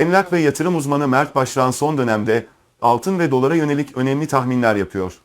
Emlak ve yatırım uzmanı Mert Başaran son dönemde altın ve dolara yönelik önemli tahminler yapıyor.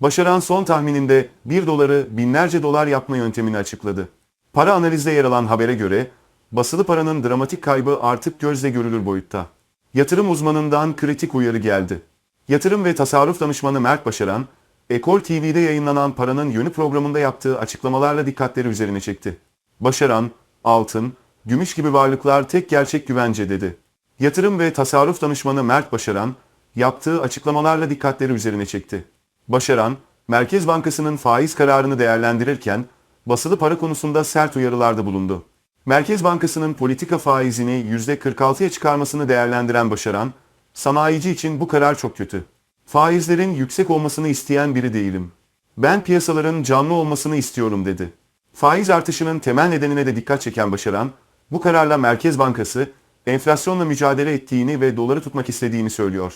Başaran son tahmininde 1 doları binlerce dolar yapma yöntemini açıkladı. Para analizde yer alan habere göre basılı paranın dramatik kaybı artık gözle görülür boyutta. Yatırım uzmanından kritik uyarı geldi. Yatırım ve tasarruf danışmanı Mert Başaran, Ekol TV'de yayınlanan Paranın Yönü programında yaptığı açıklamalarla dikkatleri üzerine çekti. Başaran, altın, gümüş gibi varlıklar tek gerçek güvence dedi. Yatırım ve tasarruf danışmanı Mert Başaran, yaptığı açıklamalarla dikkatleri üzerine çekti. Başaran, Merkez Bankası'nın faiz kararını değerlendirirken, basılı para konusunda sert uyarılarda bulundu. Merkez Bankası'nın politika faizini %46'ya çıkarmasını değerlendiren Başaran, sanayici için bu karar çok kötü. Faizlerin yüksek olmasını isteyen biri değilim. Ben piyasaların canlı olmasını istiyorum dedi. Faiz artışının temel nedenine de dikkat çeken Başaran, bu kararla Merkez Bankası enflasyonla mücadele ettiğini ve doları tutmak istediğini söylüyor.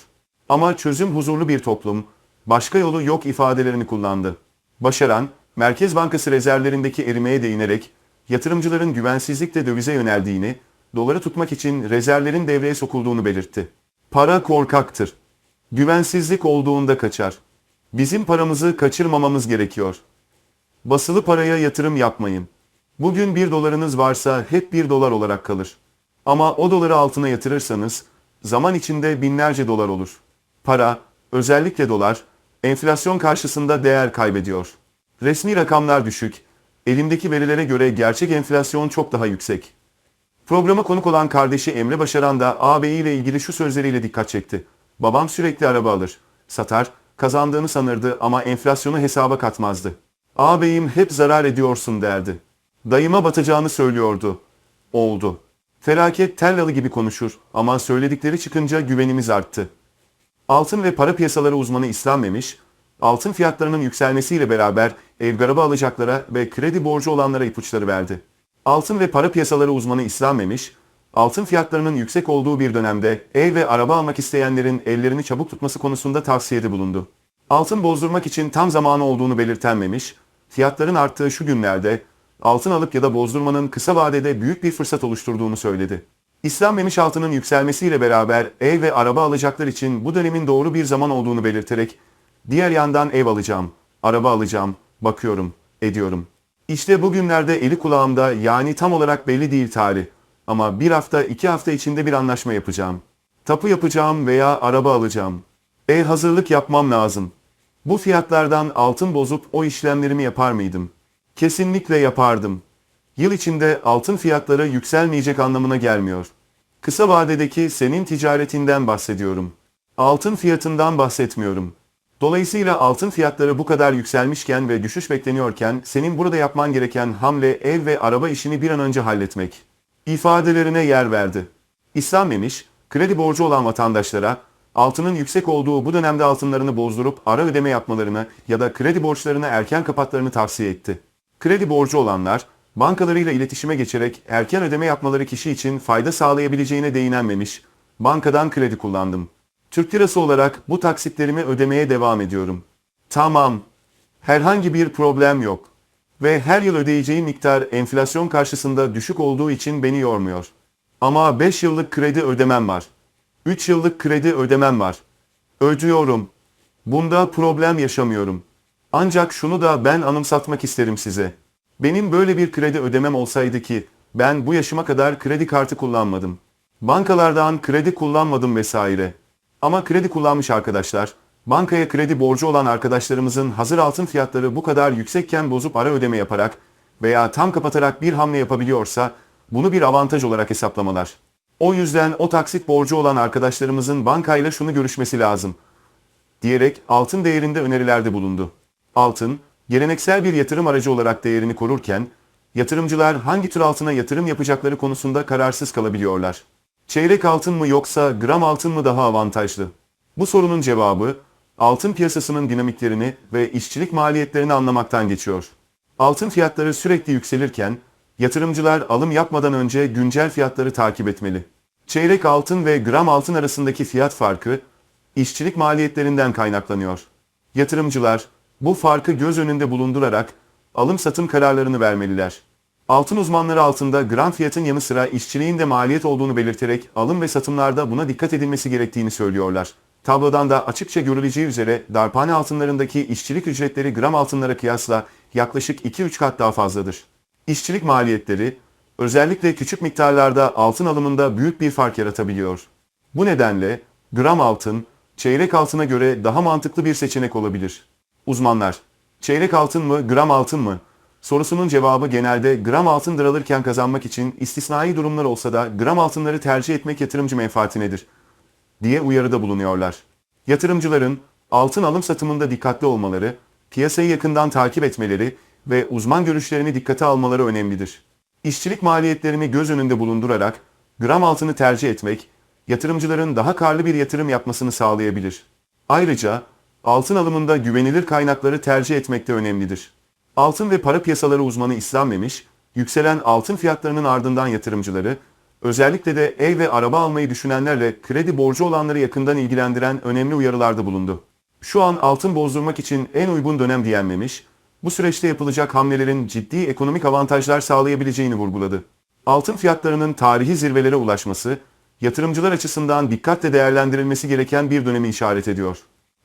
Ama çözüm huzurlu bir toplum, başka yolu yok ifadelerini kullandı. Başaran, Merkez Bankası rezervlerindeki erimeye değinerek yatırımcıların güvensizlikle dövize yöneldiğini, doları tutmak için rezervlerin devreye sokulduğunu belirtti. Para korkaktır. Güvensizlik olduğunda kaçar. Bizim paramızı kaçırmamamız gerekiyor. Basılı paraya yatırım yapmayın. Bugün bir dolarınız varsa hep bir dolar olarak kalır. Ama o doları altına yatırırsanız zaman içinde binlerce dolar olur. Para, özellikle dolar, enflasyon karşısında değer kaybediyor. Resmi rakamlar düşük, elimdeki verilere göre gerçek enflasyon çok daha yüksek. Programa konuk olan kardeşi Emre Başaran da ağabeyi ile ilgili şu sözleriyle dikkat çekti. Babam sürekli araba alır, satar, kazandığını sanırdı ama enflasyonu hesaba katmazdı. Ağabeyim hep zarar ediyorsun derdi. Dayıma batacağını söylüyordu. Oldu. Felaket tellalı gibi konuşur ama söyledikleri çıkınca güvenimiz arttı. Altın ve para piyasaları uzmanı İslam Memiş, altın fiyatlarının yükselmesiyle beraber ev araba alacaklara ve kredi borcu olanlara ipuçları verdi. Altın ve para piyasaları uzmanı İslam Memiş, altın fiyatlarının yüksek olduğu bir dönemde ev ve araba almak isteyenlerin ellerini çabuk tutması konusunda tavsiyede bulundu. Altın bozdurmak için tam zamanı olduğunu belirten Memiş, fiyatların arttığı şu günlerde altın alıp ya da bozdurmanın kısa vadede büyük bir fırsat oluşturduğunu söyledi. İslam Memiş altının yükselmesiyle beraber ev ve araba alacaklar için bu dönemin doğru bir zaman olduğunu belirterek diğer yandan ev alacağım, araba alacağım, bakıyorum, ediyorum. İşte bugünlerde eli kulağımda yani tam olarak belli değil tarih ama bir hafta iki hafta içinde bir anlaşma yapacağım. Tapu yapacağım veya araba alacağım. E hazırlık yapmam lazım. Bu fiyatlardan altın bozup o işlemlerimi yapar mıydım? Kesinlikle yapardım. Yıl içinde altın fiyatları yükselmeyecek anlamına gelmiyor. Kısa vadedeki senin ticaretinden bahsediyorum. Altın fiyatından bahsetmiyorum. Dolayısıyla altın fiyatları bu kadar yükselmişken ve düşüş bekleniyorken senin burada yapman gereken hamle ev ve araba işini bir an önce halletmek. İfadelerine yer verdi. İslam Memiş, kredi borcu olan vatandaşlara altının yüksek olduğu bu dönemde altınlarını bozdurup ara ödeme yapmalarını ya da kredi borçlarını erken kapatlarını tavsiye etti. Kredi borcu olanlar, bankalarıyla iletişime geçerek erken ödeme yapmaları kişi için fayda sağlayabileceğine değinenmemiş, bankadan kredi kullandım. Türk lirası olarak bu taksitlerimi ödemeye devam ediyorum. Tamam, herhangi bir problem yok. Ve her yıl ödeyeceğim miktar enflasyon karşısında düşük olduğu için beni yormuyor. Ama 5 yıllık kredi ödemem var. 3 yıllık kredi ödemem var. Ödüyorum. Bunda problem yaşamıyorum. Ancak şunu da ben anımsatmak isterim size. Benim böyle bir kredi ödemem olsaydı ki ben bu yaşıma kadar kredi kartı kullanmadım. Bankalardan kredi kullanmadım vesaire. Ama kredi kullanmış arkadaşlar, bankaya kredi borcu olan arkadaşlarımızın hazır altın fiyatları bu kadar yüksekken bozup ara ödeme yaparak veya tam kapatarak bir hamle yapabiliyorsa bunu bir avantaj olarak hesaplamalar. O yüzden o taksit borcu olan arkadaşlarımızın bankayla şunu görüşmesi lazım diyerek altın değerinde önerilerde bulundu. Altın, geleneksel bir yatırım aracı olarak değerini korurken, yatırımcılar hangi tür altına yatırım yapacakları konusunda kararsız kalabiliyorlar. Çeyrek altın mı yoksa gram altın mı daha avantajlı? Bu sorunun cevabı, altın piyasasının dinamiklerini ve işçilik maliyetlerini anlamaktan geçiyor. Altın fiyatları sürekli yükselirken, yatırımcılar alım yapmadan önce güncel fiyatları takip etmeli. Çeyrek altın ve gram altın arasındaki fiyat farkı, işçilik maliyetlerinden kaynaklanıyor. Yatırımcılar bu farkı göz önünde bulundurarak alım satım kararlarını vermeliler. Altın uzmanları altında gram fiyatın yanı sıra işçiliğin de maliyet olduğunu belirterek alım ve satımlarda buna dikkat edilmesi gerektiğini söylüyorlar. Tablodan da açıkça görüleceği üzere darphane altınlarındaki işçilik ücretleri gram altınlara kıyasla yaklaşık 2-3 kat daha fazladır. İşçilik maliyetleri özellikle küçük miktarlarda altın alımında büyük bir fark yaratabiliyor. Bu nedenle gram altın çeyrek altına göre daha mantıklı bir seçenek olabilir. Uzmanlar, çeyrek altın mı, gram altın mı? Sorusunun cevabı genelde gram altın alırken kazanmak için istisnai durumlar olsa da gram altınları tercih etmek yatırımcı menfaatinedir diye uyarıda bulunuyorlar. Yatırımcıların altın alım satımında dikkatli olmaları, piyasayı yakından takip etmeleri ve uzman görüşlerini dikkate almaları önemlidir. İşçilik maliyetlerini göz önünde bulundurarak gram altını tercih etmek, yatırımcıların daha karlı bir yatırım yapmasını sağlayabilir. Ayrıca altın alımında güvenilir kaynakları tercih etmek de önemlidir. Altın ve para piyasaları uzmanı İslam Memiş, yükselen altın fiyatlarının ardından yatırımcıları, özellikle de ev ve araba almayı düşünenlerle kredi borcu olanları yakından ilgilendiren önemli uyarılarda bulundu. Şu an altın bozdurmak için en uygun dönem diyen Memiş, bu süreçte yapılacak hamlelerin ciddi ekonomik avantajlar sağlayabileceğini vurguladı. Altın fiyatlarının tarihi zirvelere ulaşması, yatırımcılar açısından dikkatle değerlendirilmesi gereken bir dönemi işaret ediyor.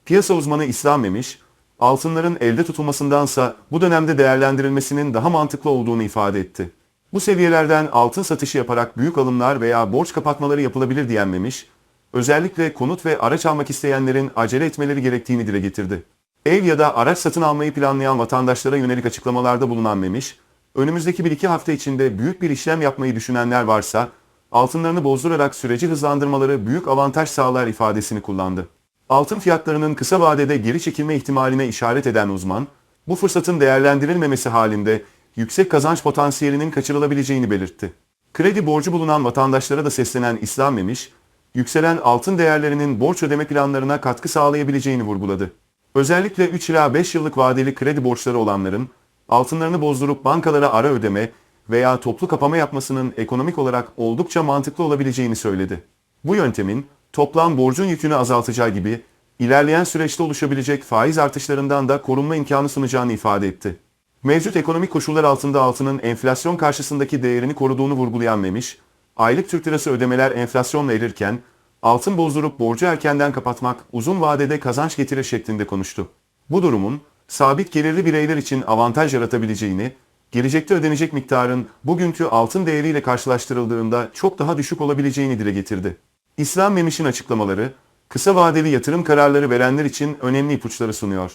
Piyasa uzmanı İslam Memiş, altınların elde tutulmasındansa bu dönemde değerlendirilmesinin daha mantıklı olduğunu ifade etti. Bu seviyelerden altın satışı yaparak büyük alımlar veya borç kapatmaları yapılabilir diyen Memiş, özellikle konut ve araç almak isteyenlerin acele etmeleri gerektiğini dile getirdi. Ev ya da araç satın almayı planlayan vatandaşlara yönelik açıklamalarda bulunan Memiş, önümüzdeki bir iki hafta içinde büyük bir işlem yapmayı düşünenler varsa, altınlarını bozdurarak süreci hızlandırmaları büyük avantaj sağlar ifadesini kullandı. Altın fiyatlarının kısa vadede geri çekilme ihtimaline işaret eden uzman, bu fırsatın değerlendirilmemesi halinde yüksek kazanç potansiyelinin kaçırılabileceğini belirtti. Kredi borcu bulunan vatandaşlara da seslenen İslam Memiş, yükselen altın değerlerinin borç ödeme planlarına katkı sağlayabileceğini vurguladı. Özellikle 3 ila 5 yıllık vadeli kredi borçları olanların altınlarını bozdurup bankalara ara ödeme veya toplu kapama yapmasının ekonomik olarak oldukça mantıklı olabileceğini söyledi. Bu yöntemin toplam borcun yükünü azaltacağı gibi ilerleyen süreçte oluşabilecek faiz artışlarından da korunma imkanı sunacağını ifade etti. Mevcut ekonomik koşullar altında altının enflasyon karşısındaki değerini koruduğunu vurgulayan Memiş, aylık Türk lirası ödemeler enflasyonla erirken altın bozdurup borcu erkenden kapatmak uzun vadede kazanç getirir şeklinde konuştu. Bu durumun sabit gelirli bireyler için avantaj yaratabileceğini, gelecekte ödenecek miktarın bugünkü altın değeriyle karşılaştırıldığında çok daha düşük olabileceğini dile getirdi. İslam Memiş'in açıklamaları, kısa vadeli yatırım kararları verenler için önemli ipuçları sunuyor.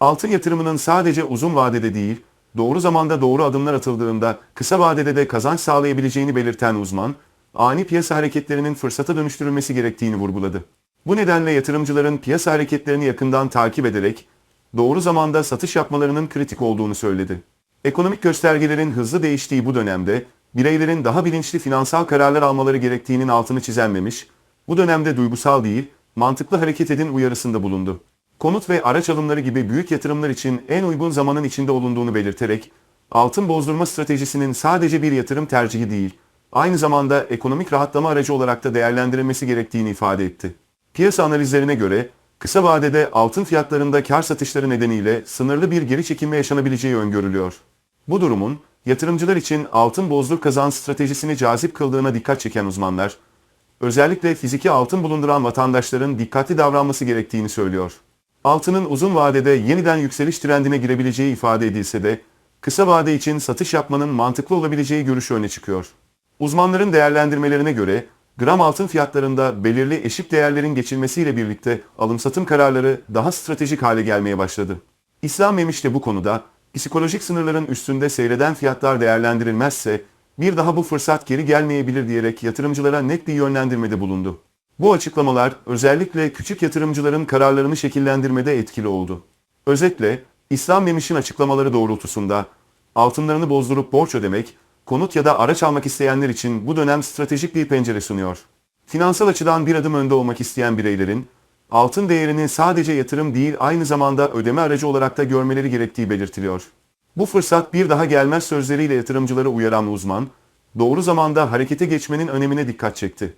Altın yatırımının sadece uzun vadede değil, doğru zamanda doğru adımlar atıldığında kısa vadede de kazanç sağlayabileceğini belirten uzman, ani piyasa hareketlerinin fırsata dönüştürülmesi gerektiğini vurguladı. Bu nedenle yatırımcıların piyasa hareketlerini yakından takip ederek doğru zamanda satış yapmalarının kritik olduğunu söyledi. Ekonomik göstergelerin hızlı değiştiği bu dönemde bireylerin daha bilinçli finansal kararlar almaları gerektiğinin altını çizenmemiş, bu dönemde duygusal değil, mantıklı hareket edin uyarısında bulundu. Konut ve araç alımları gibi büyük yatırımlar için en uygun zamanın içinde olunduğunu belirterek, altın bozdurma stratejisinin sadece bir yatırım tercihi değil, aynı zamanda ekonomik rahatlama aracı olarak da değerlendirilmesi gerektiğini ifade etti. Piyasa analizlerine göre, kısa vadede altın fiyatlarında kar satışları nedeniyle sınırlı bir geri çekilme yaşanabileceği öngörülüyor. Bu durumun, yatırımcılar için altın bozdur kazan stratejisini cazip kıldığına dikkat çeken uzmanlar, özellikle fiziki altın bulunduran vatandaşların dikkatli davranması gerektiğini söylüyor. Altının uzun vadede yeniden yükseliş trendine girebileceği ifade edilse de, kısa vade için satış yapmanın mantıklı olabileceği görüşü öne çıkıyor. Uzmanların değerlendirmelerine göre, gram altın fiyatlarında belirli eşik değerlerin geçilmesiyle birlikte alım-satım kararları daha stratejik hale gelmeye başladı. İslam Memiş de bu konuda, psikolojik sınırların üstünde seyreden fiyatlar değerlendirilmezse, bir daha bu fırsat geri gelmeyebilir diyerek yatırımcılara net bir yönlendirmede bulundu. Bu açıklamalar özellikle küçük yatırımcıların kararlarını şekillendirmede etkili oldu. Özetle, İslam Memiş'in açıklamaları doğrultusunda altınlarını bozdurup borç ödemek, konut ya da araç almak isteyenler için bu dönem stratejik bir pencere sunuyor. Finansal açıdan bir adım önde olmak isteyen bireylerin, altın değerini sadece yatırım değil aynı zamanda ödeme aracı olarak da görmeleri gerektiği belirtiliyor. Bu fırsat bir daha gelmez sözleriyle yatırımcıları uyaran uzman, doğru zamanda harekete geçmenin önemine dikkat çekti.